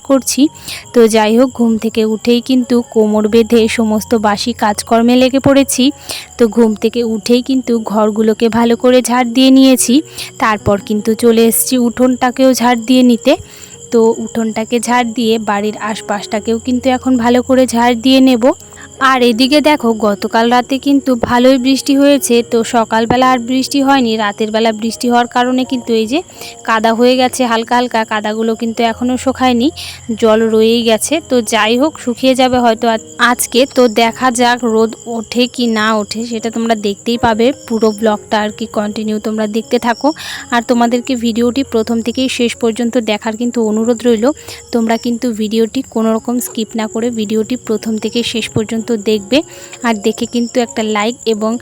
করছি। তো যাই হোক, ঘুম থেকে উঠেই কিন্তু কোমর বেঁধে সমস্ত বাসি কাজকর্মে লেগে পড়েছি। তো ঘুম থেকে উঠেই কিন্তু ঘরগুলোকে ভালো করে ঝাড় দিয়ে নিয়েছি। তারপর কিন্তু চলে এসেছি উঠোনটাকেও ঝাড় দিয়ে নিতে। তো উঠোনটাকে ঝাড় দিয়ে বাড়ির আশপাশটাকেও কিন্তু এখন ভালো করে ঝাড় দিয়ে নেব। আর এদিকে দেখো, গতকাল রাতে কিন্তু ভালোই বৃষ্টি হয়েছে। তো সকালবেলা আর বৃষ্টি হয়নি, রাতের বেলা বৃষ্টি হওয়ার কারণে কিন্তু এই যে কাদা হয়ে গেছে, হালকা হালকা কাদাগুলো কিন্তু এখনও শুকায়নি, জল রয়েই গেছে। তো যাই হোক, শুকিয়ে যাবে হয়তো আজ- আজকে। তো দেখা যাক রোদ ওঠে কি না ওঠে, সেটা তোমরা দেখতেই পাবে। পুরো ব্লগটা আর কি কন্টিনিউ তোমরা দেখতে থাকো। আর তোমাদেরকে ভিডিওটি প্রথম থেকেই শেষ পর্যন্ত দেখার কিন্তু অনুরোধ রইল। তোমরা কিন্তু ভিডিওটি কোনো রকম স্কিপ না করে ভিডিওটি প্রথম থেকে শেষ পর্যন্ত দেখবে আর দেখে কিন্তু একটা লাইক এবং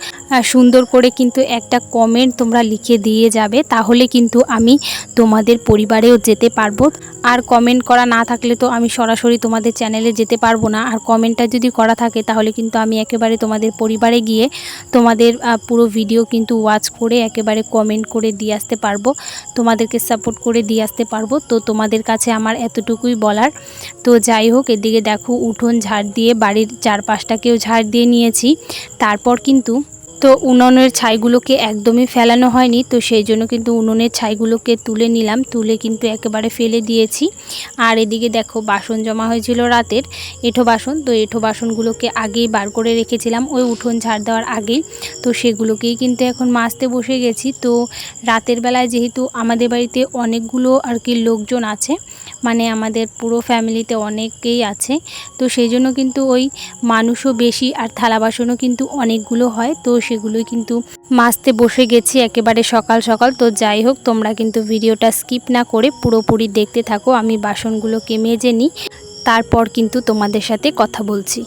সুন্দর করে কিন্তু একটা কমেন্ট তোমরা লিখে দিয়ে যাবে। তাহলে কিন্তু আমি তোমাদের পরিবারেও যেতে পারব। আর কমেন্ট করা না থাকলে তো আমি সরাসরি তোমাদের চ্যানেলে যেতে পারব না। আর কমেন্টটা যদি করা থাকে, তাহলে কিন্তু আমি একেবারে তোমাদের পরিবারে গিয়ে তোমাদের পুরো ভিডিও কিন্তু ওয়াচ করে একেবারে কমেন্ট করে দিয়ে আসতে পারব। তোমাদেরকে সাপোর্ট করে দিয়ে আসতে পারব। তো তোমাদের কাছে আমার এতটুকুই বলার। তো যাই হোক, এদিকে দেখো উঠোন ঝাড় দিয়ে বাড়ির চারপাশটাকেও ঝাড় দিয়ে নিয়েছি। তারপর কিন্তু তো উনুনের ছাইগুলোকে একদমই ফেলানো হয়নি, তো সেই জন্য কিন্তু উনুনের ছাইগুলোকে তুলে নিলাম, তুলে কিন্তু একেবারে ফেলে দিয়েছি। আর এদিকে দেখো, বাসন জমা হয়েছিল রাতের, এঁঠো বাসন, তো এঁঠো বাসনগুলোকে আগেই বার করে রেখেছিলাম, ওই উঠোন ঝাড় দেওয়ার আগেই। তো সেগুলোকেই কিন্তু এখন মাজতে বসে গেছি, তো রাতের বেলায় যেহেতু আমাদের বাড়িতে অনেকগুলো আর কি লোকজন আছে মানে আমাদের পুরো ফ্যামিলিতে অনেকেই আছে, তো সেই জন্য কিন্তু ওই মানুষও বেশি আর থালা বাসনও কিন্তু অনেকগুলো হয়, তো সেগুলোই কিন্তু মাছতে বসে গেছি একেবারে সকাল সকাল। তো যাই হোক, তোমরা কিন্তু ভিডিওটা স্কিপ না করে পুরোপুরি দেখতে থাকো। আমি বাসনগুলোকে মেজে নিই, তারপর কিন্তু তোমাদের সাথে কথা বলছি।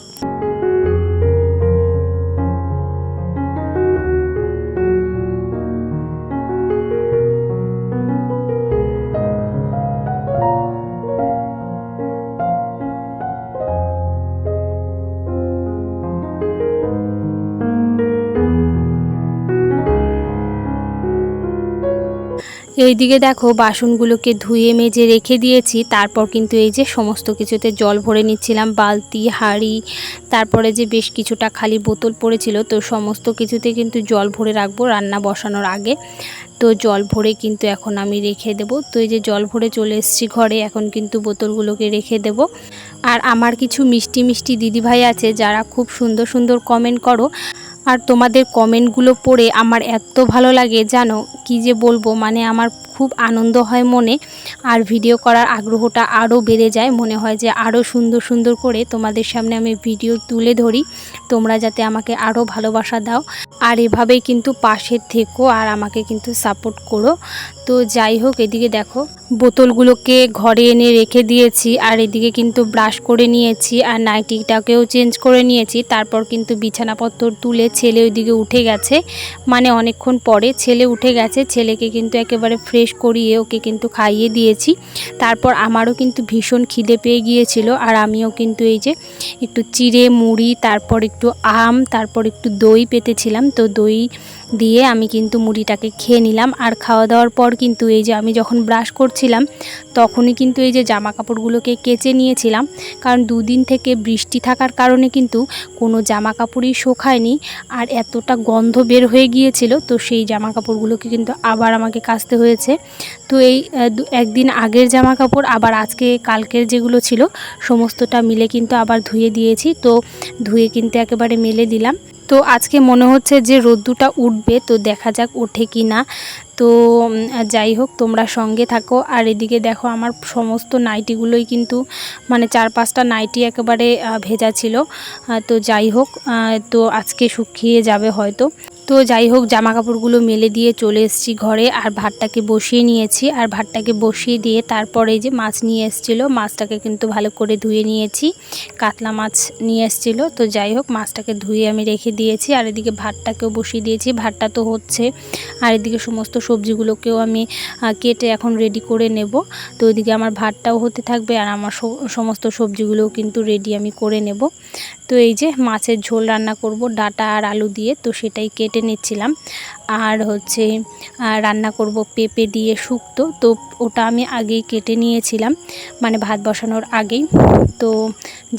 এইদিকে দেখো বাসনগুলোকে ধুয়ে মেজে রেখে দিয়েছি, তারপর কিন্তু এই যে সমস্ত কিছুতে জল ভরে নিচ্ছিলাম, বালতি, হাঁড়ি, তারপরে যে বেশ কিছুটা খালি বোতল পড়েছিল, তো সমস্ত কিছুতে কিন্তু জল ভরে রাখব রান্না বসানোর আগে। তো জল ভরে কিন্তু এখন আমি রেখে দেব। তো এই যে জল ভরে চলে এসেছি ঘরে, এখন কিন্তু বোতলগুলোকে রেখে দেব। আর আমার কিছু মিষ্টি মিষ্টি দিদিভাই আছে, যারা খুব সুন্দর সুন্দর কমেন্ট করো। আর তোমাদের কমেন্টগুলো পড়ে আমার এত ভালো লাগে, জানো? কি যে বলব মানে আমার খুব আনন্দ হয় মনে। আর ভিডিও করার আগ্রহটা আরও বেড়ে যায়। মনে হয় যে আরও সুন্দর সুন্দর করে তোমাদের সামনে আমি ভিডিও তুলে ধরি। তোমরা যাতে আমাকে আরও ভালোবাসা দাও। আর এভাবেই কিন্তু পাশে থেকো আর আমাকে কিন্তু সাপোর্ট করো। তো যাই হোক, এদিকে দেখো, বোতলগুলোকে ঘরে এনে রেখে দিয়েছি আর এদিকে কিন্তু ব্রাশ করে নিয়েছি আর নাইটিটাকেও চেঞ্জ করে নিয়েছি। তারপর কিন্তু বিছানাপত্র তুলে ছেলে ওইদিকে উঠে গেছে। মানে অনেকক্ষণ পরে ছেলে উঠে গেছে, ছেলেকে কিন্তু একেবারে ফ্রেশ করিয়ে ওকে কিন্তু খাইয়ে দিয়েছি। তারপর আমারও কিন্তু ভীষণ খিদে পেয়ে গিয়েছিল আর আমিও কিন্তু এই যে একটু চিড়ে, মুড়ি, তারপর একটু আম, তারপর একটু দই পেতেছিলাম। তো দই দিয়ে আমি কিন্তু মুড়িটাকে খেয়ে নিলাম। আর খাওয়া দাওয়ার পর কিন্তু এই যে আমি যখন ব্রাশ করছিলাম, তখনই কিন্তু এই যে জামা কাপড়গুলোকে কেচে নিয়েছিলাম। কারণ দুদিন থেকে বৃষ্টি থাকার কারণে কিন্তু কোনো জামা কাপড়ই শোকায়নি আর এতটা গন্ধ বের হয়ে গিয়েছিল। তো সেই জামা কাপড়গুলোকে কিন্তু আবার আমাকে কাচতে হয়েছে। তো এই একদিন আগের জামা কাপড়, আবার আজকে কালকের যেগুলো ছিল, সমস্তটা মিলে কিন্তু আবার ধুয়ে দিয়েছি। তো ধুয়ে কিন্তু একেবারে মেলে দিলাম। তো আজকে মনে হচ্ছে যে রোদ্দুটা উঠবে, তো দেখা যাক ওঠে কি না তো যাই হোক, তোমরা সঙ্গে থাকো। আর এদিকে দেখো, আমার সমস্ত নাইটিগুলোই কিন্তু মানে চার পাঁচটা নাইটি একেবারে ভেজা ছিল। তো যাই হোক তো আজকে শুকিয়ে যাবে হয়তো। তো যাই হোক জামা কাপড়গুলো মেলে দিয়ে চলে এসেছি ঘরে আর ভাতটাকে বসিয়ে নিয়েছি। আর ভাতটাকে বসিয়ে দিয়ে তারপরে যে মাছ নিয়ে এসেছিল, মাছটাকে কিন্তু ভালো করে ধুয়ে নিয়েছি। কাতলা মাছ নিয়ে এসেছিল, তো যাই হোক, মাছটাকে ধুয়ে আমি রেখে দিয়েছি। আর এদিকে ভাতটাকেও বসিয়ে দিয়েছি, ভাতটা তো হচ্ছে। আর এদিকে সমস্ত সবজিগুলোকেও আমি কেটে এখন রেডি করে নেব। তো ওইদিকে আমার ভাতটাও হতে থাকবে আর আমার সমস্ত সবজিগুলোও কিন্তু রেডি আমি করে নেব। তো এই যে মাছের ঝোল রান্না করব ডাটা আর আলু দিয়ে, তো সেটাই কেটে নিচ্ছিলাম। আর হচ্ছে রান্না করব পেঁপে দিয়ে শুক্তো। তো ওটা আমি আগেই কেটে নিয়েছিলাম মানে ভাত বসানোর আগেই। তো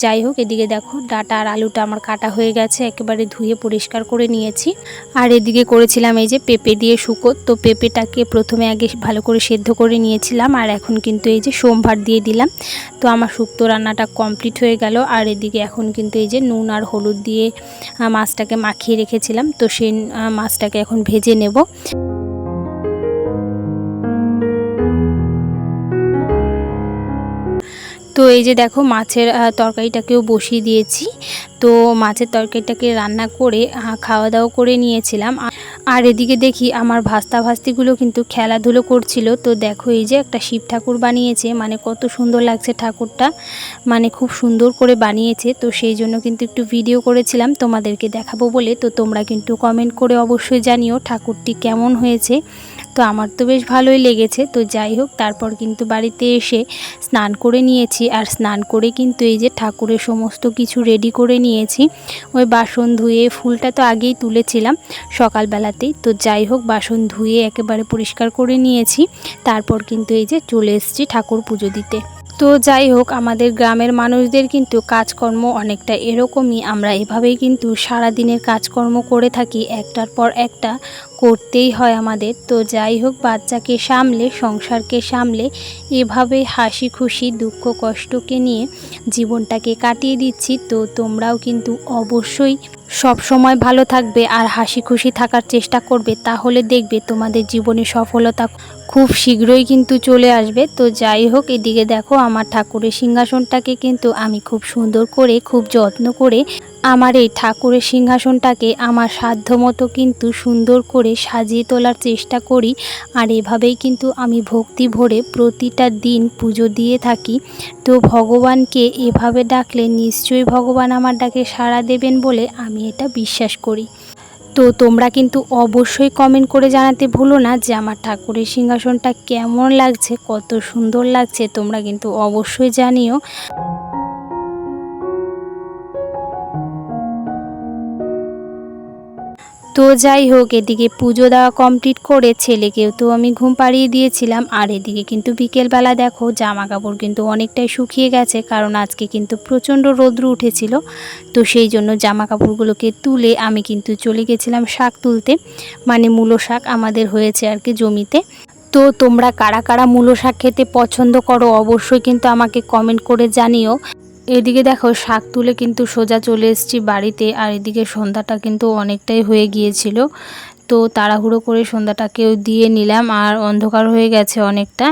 যাই হোক, এদিকে দেখো, ডাটা আর আলুটা আমার কাটা হয়ে গেছে, একেবারে ধুয়ে পরিষ্কার করে নিয়েছি। আর এদিকে করেছিলাম এই যে পেঁপে দিয়ে শুকো। তো পেঁপেটাকে প্রথমে আগে ভালো করে সেদ্ধ করে নিয়েছিলাম, আর এখন কিন্তু এই যে সোমবার দিয়ে দিলাম। তো আমার শুক্তো রান্নাটা কমপ্লিট হয়ে গেল, আর এদিকে এখন কিন্তু এই যে নুন আর হলুদ দিয়ে মাছটাকে মাখিয়ে রেখেছিলাম। তো সেই মাছটাকে এখন ভেজে নেব। তো এই যে দেখো মাছের তরকারিটাকেও বসিয়ে দিয়েছি। তো মাছের তরকারিটাকে রান্না করে খাওয়া দাওয়া করে নিয়েছিলাম। আর এদিকে দেখি আমার ভাস্তা ভাস্তিগুলো কিন্তু খেলাধুলো করছিল। তো দেখো এই যে একটা শিব ঠাকুর বানিয়েছে মানে কত সুন্দর লাগছে ঠাকুরটা মানে খুব সুন্দর করে বানিয়েছে। তো সেই জন্য কিন্তু একটু ভিডিও করেছিলাম, তোমাদেরকে দেখাবো বলে। তো তোমরা কিন্তু কমেন্ট করে অবশ্যই জানিও ঠাকুরটি কেমন হয়েছে। তো আমার তো বেশ ভালোই লেগেছে। তো যাই হোক, তারপর কিন্তু বাড়িতে এসে স্নান করে নিয়েছি। আর স্নান করে কিন্তু এই যে ঠাকুরের সমস্ত কিছু রেডি করে নিয়েছি। ওই বাসন ধুয়ে, ফুলটা তো আগেই তুলেছিলাম সকালবেলাতেই। তো যাই হোক, বাসন ধুয়ে একেবারে পরিষ্কার করে নিয়েছি। তারপর কিন্তু এই যে চলে এসেছি ঠাকুর পুজো দিতে। তো যাই হোক, আমাদের গ্রামের মানুষদের কিন্তু কাজকর্ম অনেকটা এরকমই। আমরা এভাবেই কিন্তু সারা দিনের কাজকর্ম করে থাকি। একটার পর একটা করতেই হয় আমাদের। তো যাই হোক, বাচ্চাকে সামলে, সংসারকে সামলে এভাবে হাসি, খুশি, দুঃখ, কষ্টকে নিয়ে জীবনটাকে কাটিয়ে দিচ্ছি। তো তোমরাও কিন্তু অবশ্যই সব সময় ভালো থাকবে আর হাসি, খুশি থাকার চেষ্টা করবে। তাহলে দেখবে তোমাদের জীবনে সফলতা খুব শীঘ্রই কিন্তু চলে আসবে। তো যাই হোক, এদিকে দেখো আমার ঠাকুরের সিংহাসনটাকে কিন্তু আমি খুব সুন্দর করে, খুব যত্ন করে আমার এই ঠাকুরের সিংহাসনটাকে আমার সাধ্য মতো কিন্তু সুন্দর করে সাজিয়ে তোলার চেষ্টা করি। আর এভাবেই কিন্তু আমি ভক্তি ভরে প্রতিটা দিন পুজো দিয়ে থাকি। তো ভগবানকে এভাবে ডাকলে নিশ্চয়ই ভগবান আমার ডাকে সাড়া দেবেন বলে আমি এটা বিশ্বাস করি। তো তোমরা কিন্তু অবশ্যই কমেন্ট করে জানাতে ভুলো না যে আমার ঠাকুরের সিংহাসনটা কেমন লাগছে, কত সুন্দর লাগছে, তোমরা কিন্তু অবশ্যই জানিও। তো যাই হোক, এদিকে পুজো দেওয়া কমপ্লিট করে ছেলেকেও তো আমি ঘুম পাড়িয়ে দিয়েছিলাম। আর এদিকে কিন্তু বিকেলবেলা দেখো জামা কাপড় কিন্তু অনেকটাই শুকিয়ে গেছে, কারণ আজকে কিন্তু প্রচণ্ড রৌদ্র উঠেছিল। তো সেই জন্য জামা কাপড়গুলোকে তুলে আমি কিন্তু চলে গেছিলাম শাক তুলতে। মানে মূলো শাক আমাদের হয়েছে আর কি জমিতে। তো তোমরা কারা কারা মূলো শাক খেতে পছন্দ করো অবশ্যই কিন্তু আমাকে কমেন্ট করে জানিও। এদিকে দেখো, শাক তুলে কিন্তু সোজা চলে এসেছি বাড়িতে, আর এদিকে সন্ধ্যাটা কিন্তু অনেকটাই হয়ে গিয়েছিল। তো তাড়াহুড়ো করে সন্ধ্যাটাকেও দিয়ে নিলাম, আর অন্ধকার হয়ে গেছে অনেকটা।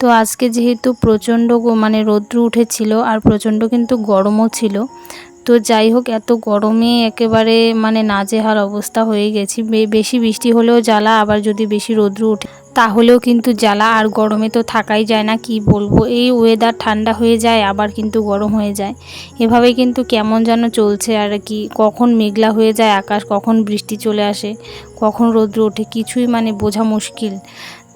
তো আজকে যেহেতু প্রচণ্ড মানে রৌদ্র উঠেছিল, আর প্রচণ্ড কিন্তু গরমও ছিল। তো যাই হোক, এত গরমে একেবারে মানে নাজেহাল অবস্থা হয়ে গেছি। বেশি বৃষ্টি হলেও জ্বালা, আবার যদি বেশি রৌদ্র ওঠে, তাহলেও কিন্তু জ্বালা আর গরমে তো থাকাই যায় না, কি বলব? এই ওয়েদার ঠান্ডা হয়ে যায়, আবার কিন্তু গরম হয়ে যায়। এভাবে কিন্তু কেমন যেন চলছে আর কি, কখন মেঘলা হয়ে যায়, আকাশ কখন বৃষ্টি চলে আসে, কখন রৌদ্র ওঠে, কিছুই মানে বোঝা মুশকিল।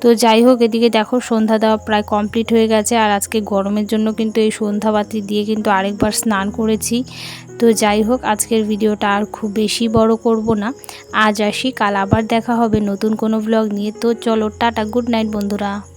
তো যাই হোক, এদিকে দেখো সন্ধ্যা দেওয়া প্রায় কমপ্লিট হয়ে গেছে। আর আজকে গরমের জন্য কিন্তু এই সন্ধ্যা বাতি দিয়ে কিন্তু আরেকবার স্নান করেছি। তো যাই হোক, আজকের ভিডিওটা আর খুব বেশি বড় করব না। আজ আসি, কাল আবার দেখা হবে নতুন কোনো ব্লগ নিয়ে। তো চলো, টাটা গুড নাইট বন্ধুরা।